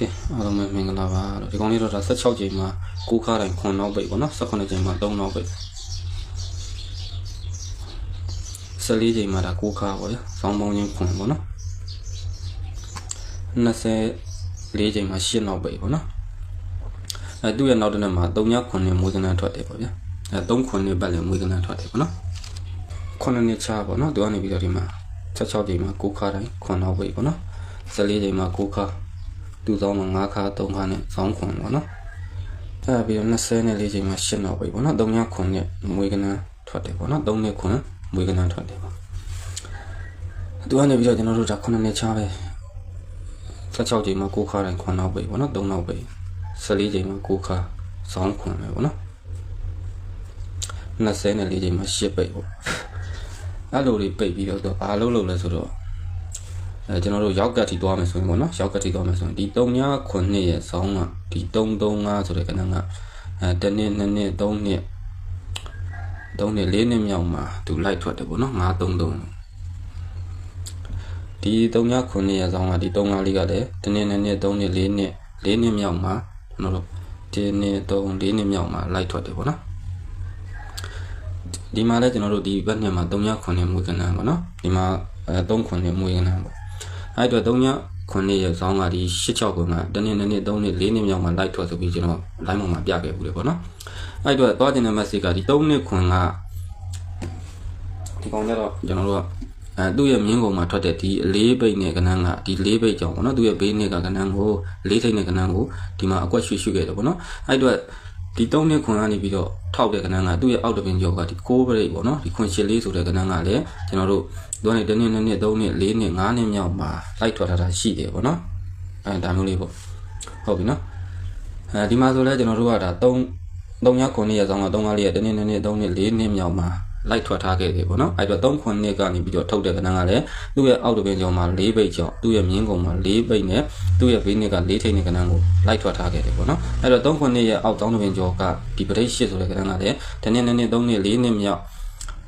ကဲအားလုံးပဲမင်္ဂလာပါလို့ဒီကောင်လေးတော့ဒါ16ချိန်မှာ6ခါတိုင်း9နောက်ပိတ်ပေါ့နော်18ချိန်မှာ3နောက်ပိတ်14ချိန်မှာဒါ6ခါပေါ့ရဆောင်းပေါင်းချင်း9ပေါ့နော်24ချိန်မှာ10နောက်ပိတ်ပေါ့နော်အဲသူ့ရဲ့နောက်တစ်နေ့မှာ3ည9နဲ့မွေးကနန်းထွက်တယ်ပေါ့ဗျာအဲ3 9နဲ့ပတ်လည်းမွေးကနန်းထွက်တယ်ပေါ့နော်9နှစ်ချပေါ့နော်သူကနေပြီးတော့ဒီမှာ16ချိန်မှာ6ခါတိုင်း9နောက်ပိတ်ပေါ့နော်14ချိန်မှာ6ခါ သူ့ဆောင်မှာ9ခါ3ခါနဲ့ဆောင်းခွန်ပေါ့နော်အဲပြီးတော့20နဲ့4ချိန်မှာ8နောက်ပြီပေါ့နော်3ညခွန်နဲ့မွေးကနန်းထွက်တယ်ပေါ့နော်3နှစ်ခွန်မွေးကနန်းထွက်တယ်ပေါ့သူကနေပြီးတော့ကျွန်တော်တို့ဒါ9နှစ်ချပဲ16ချိန်မှာ9ခါတိုင်းခွန်နောက်ပြီပေါ့နော်3နောက်ပြီ14ချိန်မှာ9ခါဆောင်းခွန်ပဲပေါ့နော်20နဲ့4ချိန်မှာ8ပိတ်ပေါ့အဲ့လိုတွေပိတ်ပြီးတော့သူဘာလုပ်လို့လဲဆိုတော့ အဲကျွန်တော်တို့ရောက်ကတ်ထိသွားမယ်ဆိုရင်ပေါ့နော်ရောက်ကတ်ထိသွားမယ်ဆိုရင်ဒီ3ည9ရဲ့ဆောင်းကဒီ335ဆိုတဲ့ကဏ္ဍကအဲတစ်နှစ်နှစ်နှစ်3နှစ်3နှစ်4နှစ်မြောက်မှာသူလိုက်ထွက်တယ်ပေါ့နော်933ဒီ3ည9ရဲ့ဆောင်းကဒီ35လေးကလည်းတစ်နှစ်နှစ်နှစ်3နှစ်4နှစ်4နှစ်မြောက်မှာကျွန်တော်တို့ဒီနှစ်3 4နှစ်မြောက်မှာလိုက်ထွက်တယ်ပေါ့နော်ဒီမှာလည်းကျွန်တော်တို့ဒီဘက်နှစ်မှာ3ည9မွေးကဏ္ဍပေါ့နော်ဒီမှာအဲ3 9မွေးကဏ္ဍပေါ့ အဲ့အတွက်3ည9ရက်ဆောင်းကဒီ86ခုကတနေ့နေ့နေ့3နေ့4နေ့မြောက်မှလိုက်ထွက်ဆိုပြီးကျွန်တော် line ပေါ်မှာပြခဲ့ဘူးလေပေါ့နော်အဲ့အတွက်သွားတင်တဲ့ message ကဒီ3နှစ်ခွန်ကဒီကောင်ကြတော့ကျွန်တော်တို့ကအဲသူ့ရဲ့မြင်းကုံမှာထွက်တဲ့ဒီအလေးပိတ်နဲ့ကနန်းကဒီလေးပိတ်ကြောင့်ပေါ့နော်သူ့ရဲ့ဘေးနှစ်ကကနန်းကိုလေးထိတ်နဲ့ကနန်းကိုဒီမှာအကွက်ရွှေ့ရွှေ့ခဲ့တယ်ပေါ့နော်အဲ့အတွက် ဒီ3နှစ်ခွန်ကနေပြီးတော့ထောက်တဲ့ကနန်းကသူ့ရဲ့အောက်တပင်ကျော်ကဒီ6ပရိတ်ပေါ့နော်ဒီခွန်ရှစ်လေးဆိုတဲ့ကနန်းကလည်းကျွန်တော်တို့သူကနေတစ်နှစ်နှစ်နှစ်သုံးနှစ်လေးနှစ်ငါးနှစ်မြောက်မှာလိုက်ထွက်ထားတာရှိတယ်ပေါ့နော်အဲဒါမျိုးလေးပေါ့ဟုတ်ပြီနော်အဲဒီမှာဆိုလဲကျွန်တော်တို့ကဒါ3 3ည9ရက်ဆောင်က3ကားလေးရတစ်နှစ်နှစ်နှစ်3နှစ်4နှစ်မြောက်မှာ လိုက်ထွက်ထားခဲ့တယ်ပေါ့နော်အဲ့တော့3ခုနှစ်ကနေပြီးတော့ထုတ်တဲ့ကဏ္ဍကလည်းသူ့ရဲ့အောက်တပင်ကျော်မှာ၄ပိတ်ကျော်သူ့ရဲ့မြင်းကုံမှာ၄ပိတ်နဲ့သူ့ရဲ့ဘေးနှစ်က၄ထိပ်နဲ့ကဏ္ဍကိုလိုက်ထွက်ထားခဲ့တယ်ပေါ့နော်အဲ့တော့3ခုနှစ်ရဲ့အောက်တောင်းတပင်ကျော်ကဒီပရိတ်ရှစ်ဆိုတဲ့ကဏ္ဍကလည်းတစ်နှစ်နှစ်နှစ်3နှစ်4နှစ်မြောက်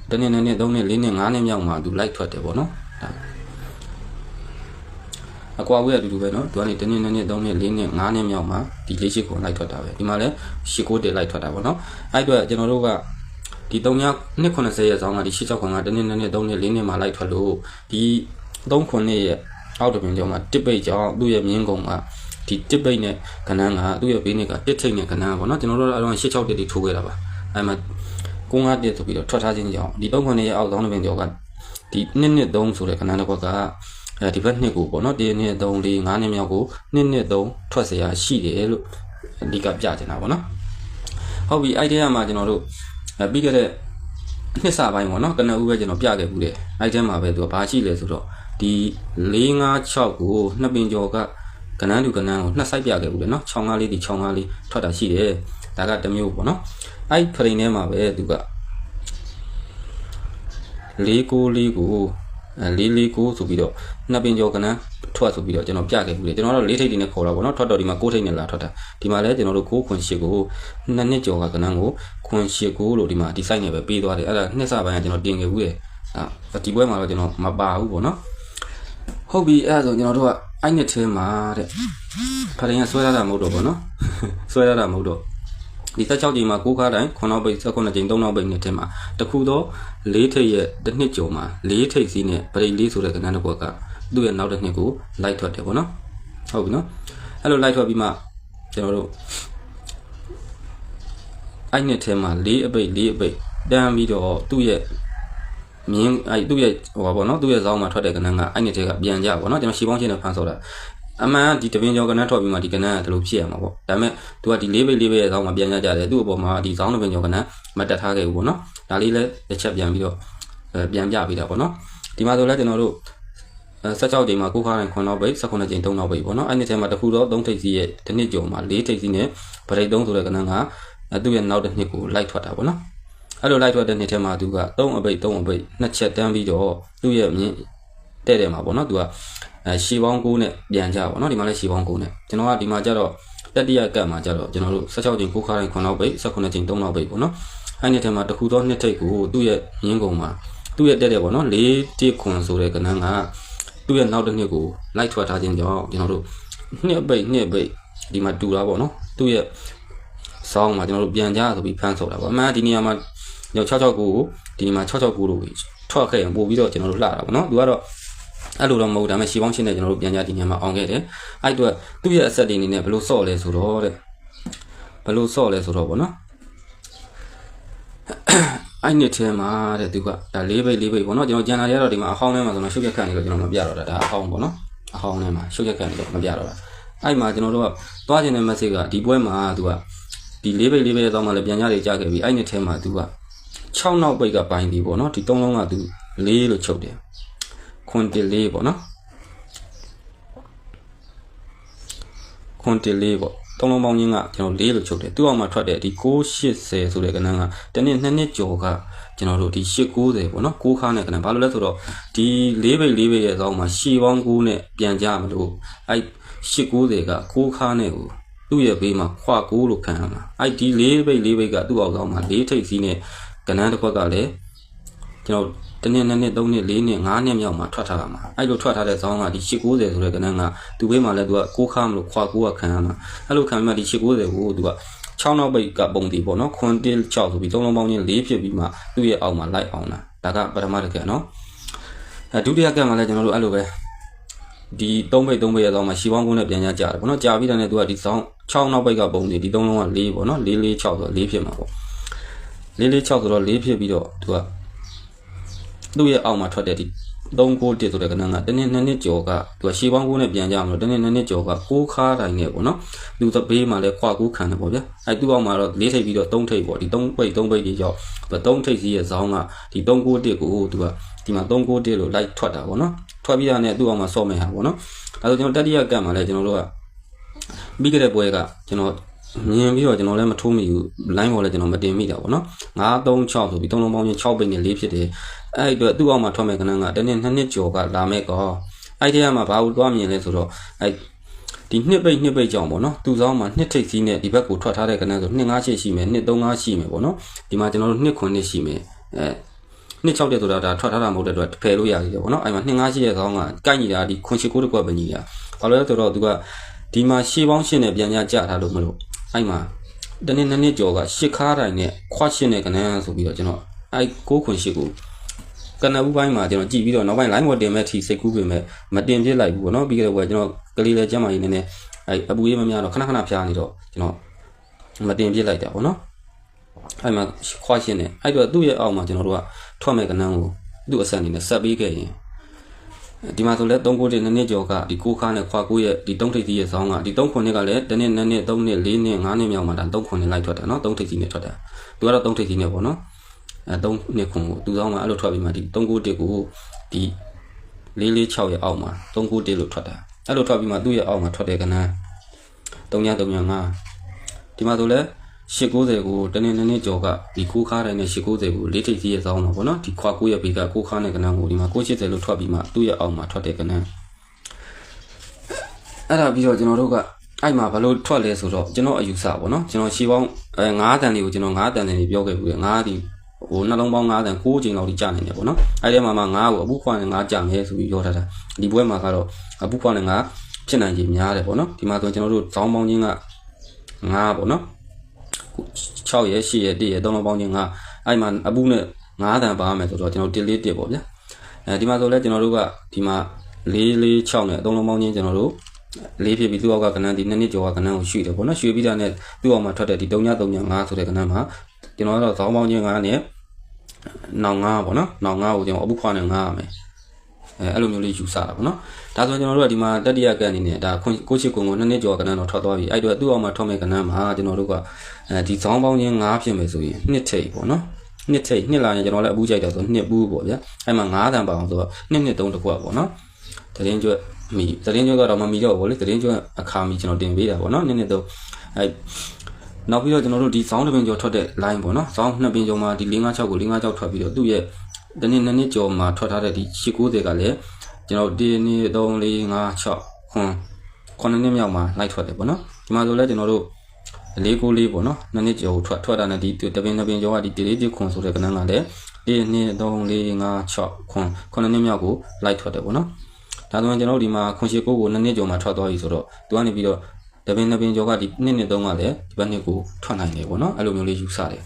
တစ်နှစ်နှစ်နှစ်3နှစ်4နှစ်5နှစ်မြောက်မှာသူလိုက်ထွက်တယ်ပေါ့နော်ဒါအကွာဝေးရအတူတူပဲเนาะသူကနေတစ်နှစ်နှစ်နှစ်သုံးနှစ်လေးနှစ်ငါးနှစ်မြောက်မှာဒီလေးရှိကိုလိုက်ထွက်တာပဲဒီမှာလည်းရှစ်ကိုတက်လိုက်ထွက်တာပေါ့เนาะအဲ့အတွက်ကျွန်တော်တို့က ဒီ3ညနှစ်90ရဲ့ဇောင်းကဒီ86ခွန်ကတစ်နှစ်နှစ်နှစ်သုံးနှစ်လေးနှစ်မှာလိုက်ထွက်လို့ဒီ3ခွန်နှစ်ရဲ့အောက်တပင်ကျော်မှာတစ်ပိတ်ကြောင့်သူ့ရဲ့မြင်းကုံကဒီတစ်ပိတ်နဲ့ကနန်းကသူ့ရဲ့ဘေးနှစ်ကတစ်ထိတ်နဲ့ကနန်းပေါ့เนาะကျွန်တော်တို့အတော့86တက်တီထိုးခဲ့တာပါအဲ့မှာကုန်းကားတက်ဆိုပြီးတော့ထွက်ထားခြင်းကြောင့်ဒီ3ခွန်နှစ်ရဲ့အောက်ဇောင်းတပင်ကျော်ကဒီနှစ်နှစ်3ဆိုတဲ့ကနန်းတစ်ခွက်ကအဲဒီဘက်နှစ်ကိုပေါ့နော်ဒီနှစ်3 4 5နှစ်မြောက်ကိုနှစ်နှစ်3ထွက်เสียရှိတယ်လို့အဓိကပြချင်တာပေါ့နော်ဟုတ်ပြီအဲ့ဒီကမှကျွန်တော်တို့ အဲပြီးခဲ့တဲ့နှစ်စာပိုင်းပေါ့နော်ကနဦးပဲကျွန်တော်ပြခဲ့ဘူးတယ်အဲ့ဒီမှာပဲသူကဘာရှိလဲဆိုတော့ဒီ4 5 6ကိုနှစ်ပင်ကျော်ကကနန်းတူကနန်းကိုနှစ်ဆိုင်ပြခဲ့ဘူးတယ်နော်6 5လေးဒီ6 5လေးထွက်တာရှိတယ်ဒါကတစ်မျိုးပေါ့နော်အဲ့ဖရိန်ထဲမှာပဲသူက4 9 4ကိုအဲလေးလေးကိုဆိုပြီးတော့နှစ်ပင်ကျော်ကနန်း ထွက်ဆိုပြီးတော့ကျွန်တော်ပြခဲ့ဘူးလေကျွန်တော်တို့လေးထိပ်တွေနဲ့ခေါ်တာပေါ့နော်ထွက်တော့ဒီမှာကိုးထိပ်နဲ့လာထွက်တာဒီမှာလည်းကျွန်တော်တို့ကိုးခွန်ရှစ်ကိုနှစ်နှစ်ကျော်ကကနန်းကိုခွန်ရှစ်ကိုလို့ဒီမှာဒီ site နဲ့ပဲပေးသွားတယ်အဲ့ဒါနှစ်စပိုင်းကကျွန်တော်တင်ခဲ့ဘူးလေအာဒီပွဲမှာတော့ကျွန်တော်မပါဘူးပေါ့နော်ဟုတ်ပြီအဲ့ဒါဆိုကျွန်တော်တို့ကအဲ့နှစ်ထဲမှာတဲ့ဖရင်ကဆွဲရတာမဟုတ်တော့ပေါ့နော်ဆွဲရတာမဟုတ်တော့ဒီ16ချိန်မှာ6ခါတိုင်း9နောက်ပိတ်19ချိန်3နောက်ပိတ်နဲ့ထဲမှာတခုတော့၄ထိပ်ရဲ့တစ်နှစ်ကျော်မှာ၄ထိပ်စီးနဲ့ပရိတ်လေးဆိုတဲ့ကဏ္ဍတစ်ခုက သူ့ရဲ့နောက်တစ်နှစ်ကိုလိုက်ထွက်တယ်ပေါ့နော်ဟုတ်ပြီနော်အဲ့လိုလိုက်ထွက်ပြီးမှကျွန်တော်တို့အဲ့နှစ်ထဲမှာ၄အပိတ်၄အပိတ်တန်းပြီးတော့သူ့ရဲ့မြင်းအဲ့သူ့ရဲ့ဟိုပါပေါ့နော်သူ့ရဲ့ဇောင်းမှာထွက်တဲ့ကဏ္ဍကအဲ့နှစ်ထဲကပြန်ကြပေါ့နော်ကျွန်တော်ရှီပေါင်းချင်းနဲ့ဖန်ဆော်တာအမှန်ဒီတပင်းကျော်ကနန်းထွက်ပြီးမှဒီကနန်းကဒီလိုဖြစ်ရမှာပေါ့ဒါပေမဲ့ तू ကဒီလေးပိတ်လေးပိတ်ရဲ့ဇောင်းမှာပြန်ရကြတယ်သူ့အပေါ်မှာဒီဇောင်းတပင်းကျော်ကနန်းမတက်ထားခဲ့ဘူးပေါ့နော်ဒါလေးလည်းတစ်ချက်ပြန်ပြီးတော့အဲပြန်ပြပေးတာပေါ့နော်ဒီမှာဆိုလဲကျွန်တော်တို့ 16ချိန်မှာကိုခါတိုင်း9နောက်ပိတ်19ချိန်3နောက်ပိတ်ပေါ့နော်အဲ့ဒီထဲမှာတစ်ခုတော့3ထိပ်စီရဲ့တစ်နှစ်ကျော်မှာ4ထိပ်စီနဲ့ဗရိတ်3ဆိုတဲ့ကနန်းကသူ့ရဲ့နောက်တစ်နှစ်ကိုလိုက်ထွက်တာပေါ့နော်အဲ့လိုလိုက်ထွက်တဲ့နှစ်ထဲမှာသူက3အပိတ်3အပိတ်နှစ်ချက်တန်းပြီးတော့သူ့ရဲ့မြင့်တဲ့တယ်မှာပေါ့နော်သူကအဲရှီပေါင်း9နဲ့ပြန်ကြပါတော့ဒီမှာလည်းရှီပေါင်း9နဲ့ကျွန်တော်ကဒီမှာကျတော့တတိယကတ်မှာကျတော့ကျွန်တော်တို့16ချိန်9ခါတိုင်း9နောက်ပိတ်19ချိန်3နောက်ပိတ်ပေါ့နော်အဲ့ဒီထဲမှာတစ်ခုတော့နှစ်ထိပ်ကိုသူ့ရဲ့မြင်းကုံမှာသူ့ရဲ့တက်တယ်ပေါ့နော်၄တိခွန်ဆိုတဲ့ကဏ္ဍက သူ့ရဲ့နောက်တစ်နှစ်ကိုလိုက်ထွက်ထားခြင်းကြောင့်ကျွန်တော်တို့နှစ်ပိတ်နှစ်ပိတ်ဒီမှာတူတာပေါ့နော်သူ့ရဲ့စောင်းမှာကျွန်တော်တို့ပြန်ကြဆိုပြီးဖမ်းဆိုတာပေါ့အမှန်ကဒီနေရာမှာရောက်669ကိုဒီနေရာမှာ669လို့ထွက်ခဲ့ရင်ပို့ပြီးတော့ကျွန်တော်တို့လှတာပေါ့နော်သူကတော့အဲ့လိုတော့မဟုတ်ဒါပေမဲ့ရှီပေါင်းရှင်းနဲ့ကျွန်တော်တို့ပြန်ကြဒီနေရာမှာအောင်ခဲ့တယ်အဲ့အတွက်သူ့ရဲ့အဆက်တွေအနေနဲ့ဘယ်လိုဆော့လဲဆိုတော့တဲ့ဘယ်လိုဆော့လဲဆိုတော့ပေါ့နော် အဲ့နှစ်ထဲမှာတဲ့သူကဒါ၄ဘိတ်၄ဘိတ်ပေါ့နော်ကျွန်တော်ကြံလာရတော့ဒီမှာအဟောင်းထဲမှာဆိုတော့ရှုပ်ရက်ခတ်နေလို့ကျွန်တော်မပြတော့တာဒါအဟောင်းပေါ့နော်အဟောင်းထဲမှာရှုပ်ရက်ခတ်နေလို့မပြတော့တာအဲ့မှာကျွန်တော်တို့ကသွားခြင်းတဲ့ message ကဒီပွဲမှာသူကဒီ၄ဘိတ်၄ဘိတ်ရဲ့တော့မှလည်းပြန်ကြရကြခဲ့ပြီအဲ့နှစ်ထဲမှာသူက6နောက်ဘိတ်ကပိုင်းဒီပေါ့နော်ဒီ၃လုံးကသူ၄လို့ချုပ်တယ်ခွန်တစ်၄ပေါ့နော်ခွန်တစ်၄ပေါ့ သုံးလုံးပေါင်းချင်းကကျွန်တော်၄လို့ချုပ်တယ်သူ့အောင်မှာထွက်တဲ့ဒီ680ဆိုတဲ့ကဏ္ဍကတနေ့နှစ်နှစ်ကျော်ကကျွန်တော်တို့ဒီ890ပေါ့နော်6ခါနဲ့ကဏ္ဍဘာလို့လဲဆိုတော့ဒီ၄ဘိတ်၄ဘိတ်ရဲ့အဆောင်မှာရှီပေါင်း9နဲ့ပြန်ကြမလို့အဲ့890က6ခါနဲ့ကိုသူ့ရဲ့ဘေးမှာခွာ9လို့ခံရမှာအဲ့ဒီ၄ဘိတ်၄ဘိတ်ကသူ့အောင်ဆောင်မှာ၄ထိပ်စီးနဲ့ကဏ္ဍတစ်ခွက်ကလည်း ကျွန်တော်တနေ့နှစ်နှစ်သုံးနှစ်လေးနှစ်ငါးနှစ်မြောက်မှာထွက်ထားတာမှာအဲ့လိုထွက်ထားတဲ့ဇောင်းကဒီ890ဆိုတဲ့ကဏ္ဍကသူ့ဘေးမှာလည်းသူက6ခါမလို့ခွာ9ကခံရမှာအဲ့လိုခံပြီးမှဒီ890ကိုသူက6နောက်ပိတ်ကပုံတီပေါ့နော်ခွန်တင်း6ဆိုပြီးသုံးလုံးပေါင်းချင်း၄ဖြစ်ပြီးမှသူ့ရဲ့အောက်မှာလိုက်အောင်တာဒါကပထမတစ်ကနော်အဲဒုတိယကမှာလည်းကျွန်တော်တို့အဲ့လိုပဲဒီ3ပိတ်3ပိတ်ရဲ့ဇောင်းမှာရှီပေါင်းကုန်းနဲ့ပြန်ကြကြတယ်ပေါ့နော်ကြာပြီးတဲ့နေ့သူကဒီဇောင်း6နောက်ပိတ်ကပုံတီဒီသုံးလုံးက4ပေါ့နော်4 4 6ဆိုတော့4ဖြစ်မှာပေါ့4 4 6ဆိုတော့4ဖြစ်ပြီးတော့သူက သူ့ရဲ့အောက်မှာထွက်တဲ့ဒီ391ဆိုတဲ့ကဏ္ဍကတနေ့နှစ်နှစ်ကျော်ကသူကရှေးပေါင်းကိုနဲ့ပြန်ကြမလို့တနေ့နှစ်နှစ်ကျော်က6ခါတိုင်းနဲ့ပေါ့နော်သူသဘေးမှာလည်းခွာကူးခံတယ်ပေါ့ဗျာအဲသူ့အောက်မှာတော့၄ထိပ်ပြီးတော့3ထိပ်ပေါ့ဒီ3ပိတ်3ပိတ်ကြီးရောက်သူ3ထိပ်စီးရဲ့ဇောင်းကဒီ391ကိုသူကဒီမှာ391လို့လိုက်ထွက်တာပေါ့နော်ထွက်ပြီးတာနဲ့သူ့အောက်မှာဆော့မယ်ဟာပေါ့နော်ဒါဆိုကျွန်တော်တတိယကတ်မှာလည်းကျွန်တော်တို့ကပြီးခဲ့တဲ့ပွဲကကျွန်တော်မြင်ပြီးတော့ကျွန်တော်လည်းမထိုးမိဘူး line ပေါ်လည်းကျွန်တော်မတင်မိတာပေါ့နော်936ဆိုပြီး3လုံးပေါင်းချင်း6ပိတ်နဲ့4ဖြစ်တယ် အဲ့ဒီအတွက်သူ့အောက်မှာထွက်မဲ့ကဏ္ဍကတနေ့2နှစ်ကျော်ကလာမဲ့ကောအဲ့ဒီကမှာဘာလို့သွားမြင်လဲဆိုတော့အဲ့ဒီနှစ်ပိတ်နှစ်ပိတ်ကြောင်ပေါ့နော်သူ့ဆောင်မှာနှစ်ထိပ်စီးနဲ့ဒီဘက်ကိုထွက်ထားတဲ့ကဏ္ဍဆို258ရှိမယ်235ရှိမယ်ပေါ့နော်ဒီမှာကျွန်တော်တို့2ခွနှစ်ရှိမယ်အဲနှစ်6တဲ့ဆိုတာဒါထွက်ထားတာမဟုတ်တဲ့အတွက်ဖယ်လို့ရသေးတယ်ပေါ့နော်အဲ့မှာ258ရဲ့ကောင်ကကိုက်ညီတာဒီခွန်ရှိကိုတစ်ကွက်ပဲညီတာဘာလို့လဲဆိုတော့သူကဒီမှာရှေးပေါင်းရှင်းနဲ့ပြန်ကြကြထားလို့မလို့အဲ့မှာတနေ့နှစ်နှစ်ကျော်ကရှစ်ခါတိုင်းနဲ့ခွရှင်းတဲ့ကဏ္ဍဆိုပြီးတော့ကျွန်တော်အဲ့6ခွန်ရှိကို ကနဦးပိုင်းမှာကျွန်တော်ကြည့်ပြီးတော့နောက်ပိုင်း line ပေါ်တင်မဲ့ထိစိတ်ကူးပြင်မဲ့မတင်ပြစ်လိုက်ဘူးပေါ့နော်ပြီးကြတဲ့ဘက်ကျွန်တော်ကလေးလေးကျမ်းမာရေးနည်းနည်းအဲအပူရေးမများတော့ခဏခဏဖျားနေတော့ကျွန်တော်မတင်ပြစ်လိုက်တာပေါ့နော်အဲ့မှာခွာရှင်းတယ်အဲ့တော့သူ့ရဲ့အောက်မှာကျွန်တော်တို့ကထွက်မဲ့ကနန်းကိုသူ့အဆက်အနေနဲ့ဆက်ပေးခဲ့ရင်ဒီမှာဆိုလဲ3ကိုတည်းနှစ်နှစ်ကျော်ကဒီကိုခါနဲ့ခွာကိုရဲ့ဒီ3ထိပ်စီးရဲ့ဆောင်းကဒီ3ခွနှစ်ကလည်းတစ်နှစ်နှစ်နှစ်3နှစ်4နှစ်5နှစ်မြောက်မှာဒါ3ခွနှစ်လိုက်ထွက်တာနော်3ထိပ်စီးနဲ့ထွက်တာသူကတော့3ထိပ်စီးနဲ့ပေါ့နော် အဲ3နှစ်ခွန်ကိုသူဆောင်မှာအဲ့လိုထွက်ပြီးမှဒီ391ကိုဒီ446ရဲ့အောက်မှာ391လို့ထွက်တာအဲ့လိုထွက်ပြီးမှသူ့ရဲ့အောက်မှာထွက်တဲ့ကဏ္ဍ3935ဒီမှာဆိုလဲ890ကိုတနေ့နေ့ကျော်ကဒီကိုခါတိုင်းနဲ့890ကိုလေးထိပ်စီးရဲ့ဆောင်းမှာပေါ့နော်ဒီခွာကိုရဲ့ဘေကကိုခါနဲ့ကဏ္ဍကိုဒီမှာ980လို့ထွက်ပြီးမှသူ့ရဲ့အောက်မှာထွက်တဲ့ကဏ္ဍအဲ့ဒါပြီးတော့ကျွန်တော်တို့ကအဲ့မှာဘလို့ထွက်လဲဆိုတော့ကျွန်တော်အယူဆပေါ့နော်ကျွန်တော်ရှီပေါင်းအဲ9တန်လေးကိုကျွန်တော်9တန်လေးပြောခဲ့ဘူးလေ9ဒီ ဟိုနှလုံးပေါင်း9တန်6ချိန်လောက်ထိကြာနေတယ်ပေါ့နော်အဲ့ဒီမှာမှ9ကိုအပူခွာနဲ့9ကြာမယ်ဆိုပြီးပြောထားတာဒီဘွဲမှာကတော့အပူခွာနဲ့9ဖြစ်နိုင်ခြင်းများတယ်ပေါ့နော်ဒီမှာဆိုကျွန်တော်တို့ဇောင်းပေါင်းချင်းက9ပေါ့နော်6ရဲ့8ရဲ့1ရဲ့3လုံးပေါင်းချင်း9အဲ့မှာအပူနဲ့9တန်ပါမယ်ဆိုတော့ကျွန်တော်1လေး1ပေါ့ဗျာအဲဒီမှာဆိုလဲကျွန်တော်တို့ကဒီမှာ4 4 6နဲ့3လုံးပေါင်းချင်းကျွန်တော်တို့လေးဖြစ်ပြီးသူ့အောက်ကကဏ္ဍဒီနှစ်နှစ်ကျော်ကကဏ္ဍကိုရွှေ့တယ်ပေါ့နော်ရွှေ့ပြီးတာနဲ့သူ့အောက်မှာထွက်တဲ့ဒီ3ည3ည5ဆိုတဲ့ကဏ္ဍမှာကျွန်တော်ကတော့ဇောင်းပေါင်းချင်း9နဲ့ နောင်9ပေါ့နော်နောင်9ကိုကျွန်တော်အပုခွာနဲ့9ရမယ်အဲအဲ့လိုမျိုးလေးယူဆတာပေါ့နော်ဒါဆိုကျွန်တော်တို့ကဒီမှာတတိယကအနေနဲ့ဒါကိုချစ်ကွန်ကိုနှစ်နှစ်ကျော်ကဏ္ဍတော့ထွက်သွားပြီအဲ့တော့သူ့အောက်မှာထွက်မဲ့ကဏ္ဍမှာကျွန်တော်တို့ကအဲဒီဇောင်းပေါင်းချင်း9ဖြစ်မယ်ဆိုရင်နှစ်ထိပ်ပေါ့နော်နှစ်ထိပ်နှစ်လာရင်ကျွန်တော်လည်းအပူကြိုက်တယ်ဆိုနှစ်ပူးပေါ့ဗျာအဲ့မှာ9တန်ပါအောင်ဆိုတော့နှစ်နှစ်3တစ်ခွက်ပေါ့နော်တရင်ကျွတ်မီသတင်းကျွတ်ကတော့မမီတော့ဘူးလေသတင်းကျွတ်အခါမီကျွန်တော်တင်ပေးတာပေါ့နော်နှစ်နှစ်3အဲ နောက်ပြီးတော့ကျွန်တော်တို့ဒီဇောင်းတစ်ပင်ကျော်ထွက်တဲ့ line ပေါ့နော်ဇောင်းနှစ်ပင်ကျော်မှာဒီ656ကို656ထွက်ပြီးတော့သူ့ရဲ့တနေ့နှစ်နှစ်ကျော်မှာထွက်ထားတဲ့ဒီ890ကလည်းကျွန်တော်ဒီနေ့3 4 5 6ခွန်ခွန်နှစ်မြောက်မှာလိုက်ထွက်တယ်ပေါ့နော်ဒီမှာဆိုလဲကျွန်တော်တို့လေးကိုလေးပေါ့နော်နှစ်နှစ်ကျော်ထွက်ထွက်တာနဲ့ဒီတပင်တပင်ကျော်ကဒီတေလေးတိခွန်ဆိုတဲ့ကဏ္ဍကလည်း1 2 3 4 5 6ခွန်ခွန်နှစ်မြောက်ကိုလိုက်ထွက်တယ်ပေါ့နော်ဒဒါဆိုရင်ကျွန်တော်တို့ဒီမှာခွန်ရှိကိုကိုနှစ်နှစ်ကျော်မှထွက်သွားပြီဆိုတော့သူကနေပြီးတော့ တပင်တပင်ကျော်ကဒီနှစ်နှစ်သုံးကလည်းဒီဘက်နှစ်ကိုထွက်နိုင်တယ်ပေါ့နော်အဲ့လိုမျိုးလေးယူဆတယ်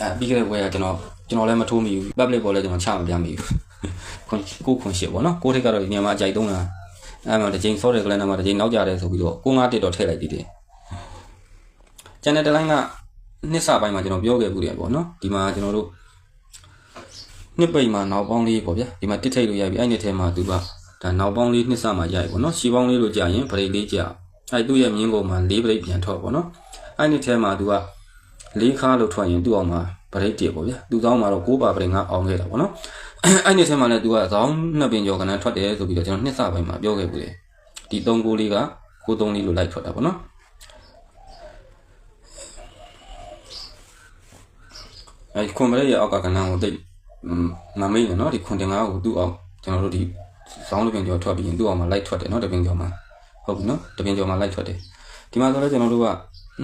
အဲပြီးခဲ့တဲ့ဘွဲကကျွန်တော်ကျွန်တော်လည်းမထိုးမိဘူး public ပေါ်လည်းကျွန်တော်ချမပြမိဘူးခွန်ကိုခွန်ရှိပေါ့နော်ကိုထိတ်ကတော့ဒီနေရာမှာအကြိုက်သုံးတာအဲ့မှာတစ်ချိန်ဆော့တဲ့ကလန်နာမှာတစ်ချိန်နောက်ကြတယ်ဆိုပြီးတော့ကိုငါတစ်တော့ထည့်လိုက်သေးတယ်ကျန်တဲ့တလိုင်းကနှစ်စပိုင်းမှာကျွန်တော်ပြောခဲ့ဘူးတယ်ပေါ့နော်ဒီမှာကျွန်တော်တို့နှစ်ပိတ်မှာနောက်ပေါင်းလေးပေါ့ဗျာဒီမှာတစ်ထိတ်လို့ရပြီအဲ့နှစ်ထဲမှာသူက ဒါနောက်ပေါင်းလေးနှစ်ဆမှရိုက်ပေါ့နော်ရှီပေါင်းလေးလို့ကြာရင်ဘရိတ်လေးကြာအဲ့သူ့ရဲ့မြင်းပုံမှာလေးဘရိတ်ပြန်ထော့ပေါ့နော်အဲ့ဒီထဲမှာသူကလေးခါလို့ထွက်ရင်သူ့အောင်မှာဗရိတ်တည်ပေါ့ဗျာသူကောင်းမှာတော့ကိုးပါဗရိတ်ငါအောင်ခဲ့တာပေါ့နော်အဲ့ဒီထဲမှာလည်းသူကဇောင်းနှစ်ပင်ကျော်ကနန်းထွက်တယ်ဆိုပြီးတော့ကျွန်တော်နှစ်ဆပိုင်းမှာပြောခဲ့ဘူးလေဒီ၃ကိုးလေးကကိုး၃လေးလို့လိုက်ထွက်တာပေါ့နော်အဲ့ခွန်ဗရိတ်ရဲ့အောက်ကကနန်းကိုတိတ်မမိတ်နော်ဒီခွန်တင်ငါကိုသူ့အောင်ကျွန်တော်တို့ဒီ ဇောင်းတပင်ကျော်ထွက်ပြီးရင်သူ့အောင်မှာလိုက်ထွက်တယ်နော်တပင်ကျော်မှာဟုတ်ပြီနော်တပင်ကျော်မှာလိုက်ထွက်တယ်ဒီမှာဆိုတော့ကျွန်တော်တို့က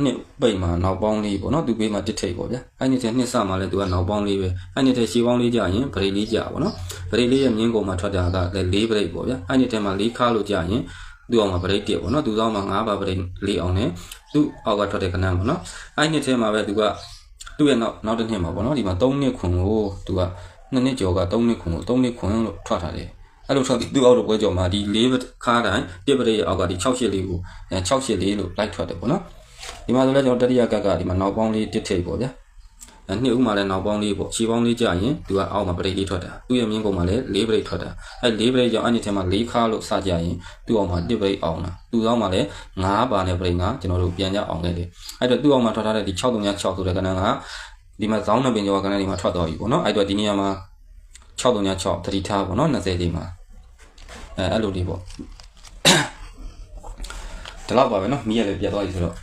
နှစ်ပိတ်မှာနောက်ပေါင်းလေးပေါ့နော်သူ့ဘေးမှာတစ်ထိပ်ပေါ့ဗျာအဲ့နှစ်ထဲနှစ်ဆမှာလည်းသူကနောက်ပေါင်းလေးပဲအဲ့နှစ်ထဲရှေးပေါင်းလေးကြာရင်ဗရိတ်လေးကြာပေါ့နော်ဗရိတ်လေးရဲ့မြင်းကုန်မှာထွက်တာကလည်း၄ဗရိတ်ပေါ့ဗျာအဲ့နှစ်ထဲမှာ၄ခါလို့ကြာရင်သူ့အောင်မှာဗရိတ်တက်ပေါ့နော်သူ့ဆောင်မှာ၅ပါဗရိတ်လေးအောင်နဲ့သူ့အောက်ကထွက်တဲ့ကဏ္ဍပေါ့နော်အဲ့နှစ်ထဲမှာပဲသူကသူ့ရဲ့နောက်နောက်တစ်နှစ်မှာပေါ့နော်ဒီမှာ၃နှစ်ခွန်ကိုသူကနှစ်နှစ်ကျော်က၃နှစ်ခွန်ကို၃နှစ်ခွန်လို့ထွက်ထားတယ် အဲ့လိုထွက်ပြီးသူ့အောက်တော့ပွဲကျော်မှာဒီ၄ခါတိုင်းတစ်ပရိရဲ့အောက်ကဒီ68လေးကိုအဲ68လေးလို့လိုက်ထွက်တယ်ပေါ့နော်ဒီမှာဆိုလဲကျွန်တော်တတိယကက်ကဒီမှာနောက်ပေါင်းလေးတစ်ထိပ်ပေါ့ဗျာအဲနှစ်ဦးမှာလည်းနောက်ပေါင်းလေးပေါ့ခြေပေါင်းလေးကြာရင်သူကအောက်မှာပရိလေးထွက်တာသူ့ရဲ့မြင်းကုံမှာလည်း၄ပရိထွက်တာအဲ၄ပရိကြောင့်အဲ့ဒီထဲမှာ၄ခါလို့စကြရင်သူ့အောက်မှာတစ်ပရိအောင်လာသူ့အောက်မှာလည်း9ပါနဲ့ပရိကကျွန်တော်တို့ပြန်ကြအောင်ခဲ့တယ်အဲ့တော့သူ့အောက်မှာထွက်ထားတဲ့ဒီ6336ဆိုတဲ့ကဏ္ဍကဒီမှာဇောင်းနှစ်ပင်ကျော်ကဏ္ဍဒီမှာထွက်သွားပြီပေါ့နော်အဲ့တော့ဒီနေရာမှာ636သတိထားပေါ့နော်20ချိန်မှာ အဲအဲ့လိုလေးပေါ့ဒီလောက်ပါပဲเนาะမီးရလည်းပြတ်သွားပြီဆိုတော့